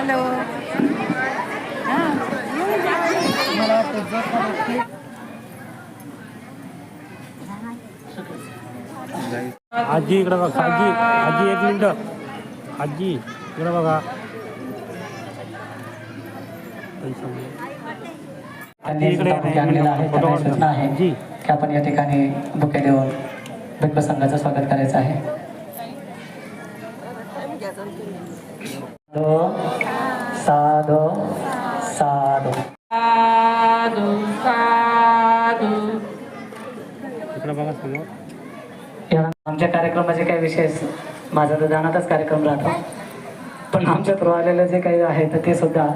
Hello. आजी इकडे बघा आजी आजी एक मिनिट. आजी इकडे बघा. आजी इकडे आहे. फोटो आजी की आपण या ठिकाणी बुके देऊन बिग संघाचं स्वागत करायचं आहे. बघा समोर आमच्या कार्यक्रमाचे काही विशेष माझा तर जाण्यातच कार्यक्रम राहतो. पण आमच्या थ्रू आलेलं जे काही आहे तर ते सुद्धा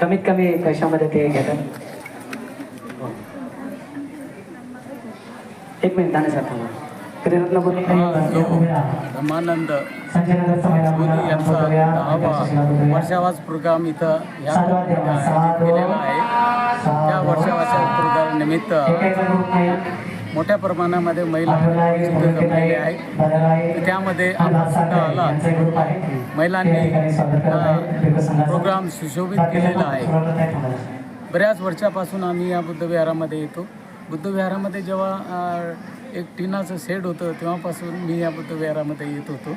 कमीत कमी पैशामध्ये ते घेतात. एक मिनिट आणि सर मोदी यांचा दहावा वर्षावास प्रोग्राम इथं या आयोजित केलेला आहे. त्या वर्षावाच्या प्रोग्राम निमित्त मोठ्या प्रमाणामध्ये महिला तिथे आहेत. त्यामध्ये आपण सुद्धा आला. महिलांनी हा प्रोग्राम सुशोभित केलेला आहे. बऱ्याच वर्षापासून आम्ही या बुद्धविहारामध्ये येतो. बुद्धविहारामध्ये जेव्हा एक टिनाचं शेड होतं तेव्हापासून मी या बुद्धविहारामध्ये येत होतो.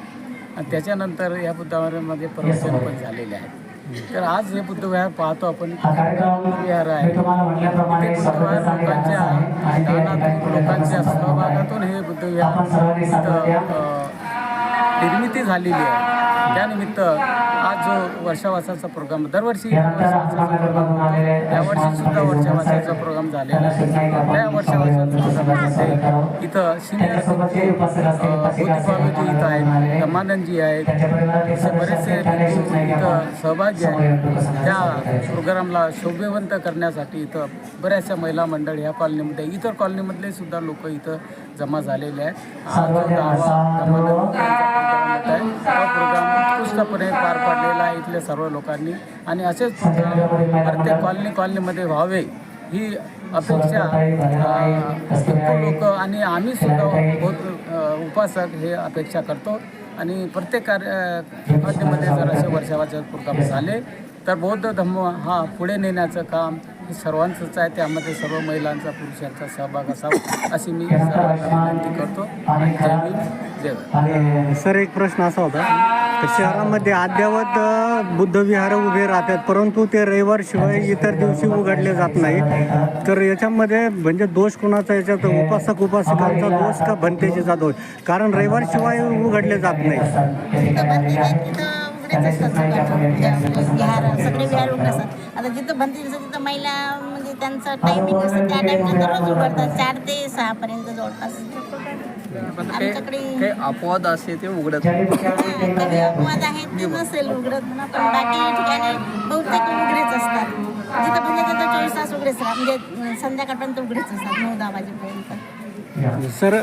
आणि त्याच्यानंतर या बुद्धविहारामध्ये प्रवचन पण झालेले आहेत तर आज हे बुद्धविहार पाहतो आपण बुद्धविहार आहे. बुद्धविहार लोकांच्या दानातून लोकांच्या सहभागातून हे बुद्धविहार निर्मिती झालेली आहे. त्यानिमित्त आज जो वर्षावासाचा प्रोग्राम दरवर्षी प्रोग्राम त्यावर्षी सुद्धा वर्षावासाचा प्रोग्राम झालेला आहे. त्या वर्षावासाचा प्रोग्राममध्ये इथं सिनियर इथं आहेत. रमानंदजी आहेत. असे बरेचसे इथं सहभागी आहेत. त्या प्रोग्रामला शोभेवंत करण्यासाठी इथं बऱ्याचशा महिला मंडळ ह्या कॉलनीमध्ये इतर कॉलनीमधले सुद्धा लोक इथं जमा झालेले आहेत. हा जो दहावा रमानंद यांचा प्रोग्राम होत आहे. हा प्रोग्राम उत्कृष्टपणे पार पाडलेला आहे इथल्या सर्व लोकांनी. आणि असेच प्रत्येक कॉलनी कॉलनीमध्ये व्हावे ही अपेक्षा लोक आणि आम्ही सुद्धा बहुत उपासक हे अपेक्षा करतो. आणि प्रत्येक कार्य कॉलनीमध्ये जर असे वर्षावाचे प्रोग्राम झाले तर बौद्ध धम्म हा पुढे नेण्याचं काम हे सर्वांचंच आहे. त्यामध्ये सर्व महिलांचा पुरुषांचा सहभाग असावा अशी मी सर्वांना विनंती करतो. जय भीम जय सर एक प्रश्न असा होता. शहरामध्ये अद्यावत बुद्ध बुद्धविहार उभे राहतात. परंतु ते रविवारशिवाय इतर दिवशी उघडले जात नाही तर याच्यामध्ये म्हणजे दोष कोणाचा याच्यात? उपासक उपासकांचा दोष का भंतेजीचा दोष? कारण रविवारशिवाय उघडले जात नाही सगळे विहार आता जिथं तिथं महिला म्हणजे त्यांचं टायमिंग असतं त्या टायमिंग उघडतात. चार ते सहापर्यंत जवळपास. आमच्याकडे काही अपवाद असे ते उघडत. हा, अपवाद आहेत ते नसेल उघडत म्हणा पण बाकी ठिकाणी बहुतेक उघडेच असतात. जिथं म्हणजे तिथं चोवीस तास उघडेच राहतात म्हणजे संध्याकाळपर्यंत उघडेच असतात नऊ दहा वाजेपर्यंत. सर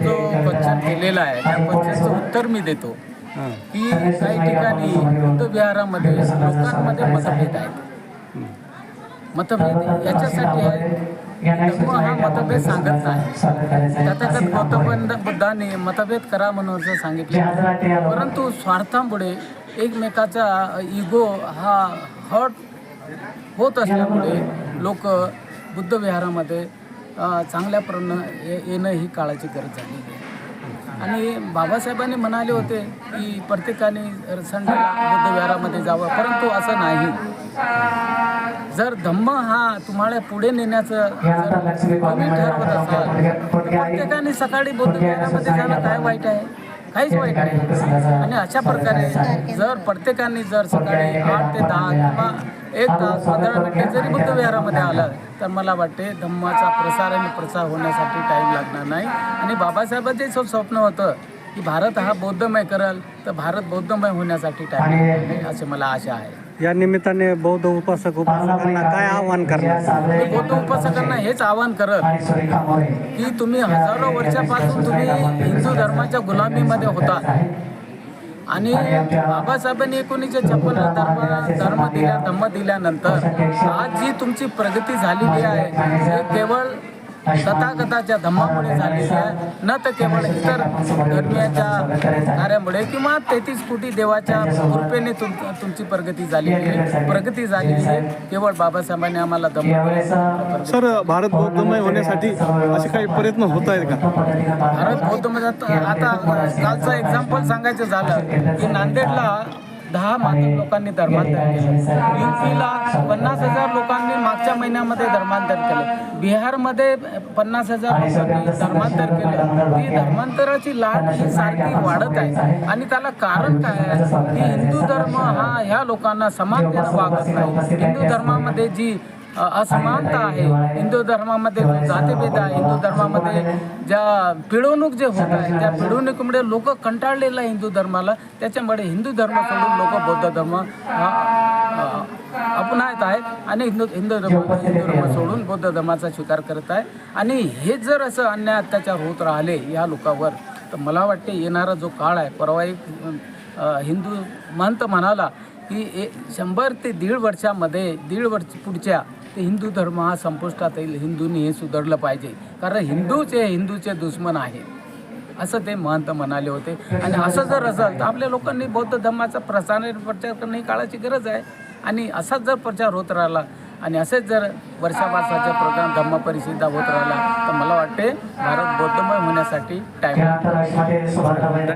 जो क्वेश्चन केलेला आहे त्या क्वेश्चनचं उत्तर मी देतो. की काही ठिकाणी बुद्धविहारामध्ये लोकांमध्ये मतभेद आहेत. मतभेद याच्यासाठी आहे. मतभेद सांगत नाही. गौतम बुद्धाने मतभेद करा म्हणून सांगितले. परंतु स्वार्थामुळे एकमेकाचा इगो हा हट होत असल्यामुळे लोक बुद्धविहारामध्ये अ, चांगल्या प्रण ये- येणं ही काळाची गरज आहे. आणि बाबासाहेबांनी म्हणाले होते की प्रत्येकाने संडेला बुद्धविहारामध्ये जावं परंतु असं नाही. जर धम्म हा तुम्हाला पुढे नेण्याचं ठरवत असाल प्रत्येकाने सकाळी बुद्धविहारामध्ये जाणं काय वाईट आहे? काहीच वाईट नाही. आणि अशा प्रकारे जर प्रत्येकाने जर सकाळी आठ ते दहा किंवा एक तास पंधरा मिनिटे जरी बुद्धविहारामध्ये आलं तर मला वाटते धम्माचा प्रसार आणि प्रसार होण्यासाठी टाईम लागणार नाही. आणि बाबासाहेबांचे जे स्वप्न होतं की भारत हा बौद्धमय करेल तर भारत बौद्धमय होण्यासाठी टाईम लागणार नाही असे मला आशा आहे. या निमित्ताने बौद्ध उपासक उपासकांना काय आव्हान करणार? मी बौद्ध उपासकांना हेच आवाहन करत की तुम्ही हजारो वर्षापासून तुम्ही हिंदू धर्माच्या गुलामीमध्ये होता. आणि बाबासाहेबांनी एकोणीसशे छप्पन धर्म धर्म दिल्या धम्म दिल्यानंतर आज जी तुमची प्रगती झालेली आहे हे केवळ तथागताच्या धम्मामुळे झालेली आहे. न तर केवळ इतर धर्मियाच्या कार्यामुळे किंवा तेहतीस कोटी देवाच्या कृपेने तुम तुमची प्रगती झालेली आहे. प्रगती झालेली आहे. केवळ बाबासाहेबांनी आम्हाला धम्म सर भारत बौद्धमय होण्यासाठी असे काही प्रयत्न होत आहेत का? भारत बौद्ध म्हणजे आता कालचं एक्झाम्पल सांगायचं झालं की नांदेडला दहा मात्र लोकांनी धर्मांतर केलं. युपीला पन्नास हजार लोकांनी मागच्या महिन्यामध्ये धर्मांतर केलं. बिहारमध्ये पन्नास हजार लोकांनी धर्मांतर केलं. ही धर्मांतराची लाट ही सारखी वाढत. आहे. आणि त्याला कारण काय आहे? की हिंदू धर्म हा ह्या लोकांना समानतेनं वागत नाही हिंदू धर्मामध्ये जी असमानता आहे. हिंदू धर्मामध्ये जातीभेद आहे. हिंदू धर्मामध्ये ज्या पिळवणूक जे होत आहे त्या पिळवणुकीमुळे लोक कंटाळलेलं आहे हिंदू धर्माला. त्याच्यामुळे हिंदू धर्म सोडून लोक बौद्ध धर्म हा, अ, आहेत आणि हिंदू हिंदू धर्म हिंदू धर्म सोडून बौद्ध धर्माचा स्वीकार करत आहे. आणि हे जर असं अन्याय अत्याचार होत राहिले या लोकांवर तर मला वाटते येणारा जो काळ आहे परवा एक हिंदू महंत म्हणाला की ए शंभर ते दीड वर्षामध्ये दीड वर्ष पुढच्या हिंदू धर्म हा संपुष्टात येईल हिंदूंनी हे सुधारलं पाहिजे. कारण हिंदूच हे हिंदूचे दुश्मन आहे असं ते महंत म्हणाले होते. आणि असं जर असेल तर आपल्या लोकांनी बौद्ध धर्माचा प्रसार प्रचार करणं ही काळाची गरज आहे. आणि असाच जर प्रचार होत राहिला आणि असेच जर वर्षापासाचा प्रोग्राम धम्म परिषदा होत राहिला तर मला वाटते भारत बौद्धमय होण्यासाठी टाईम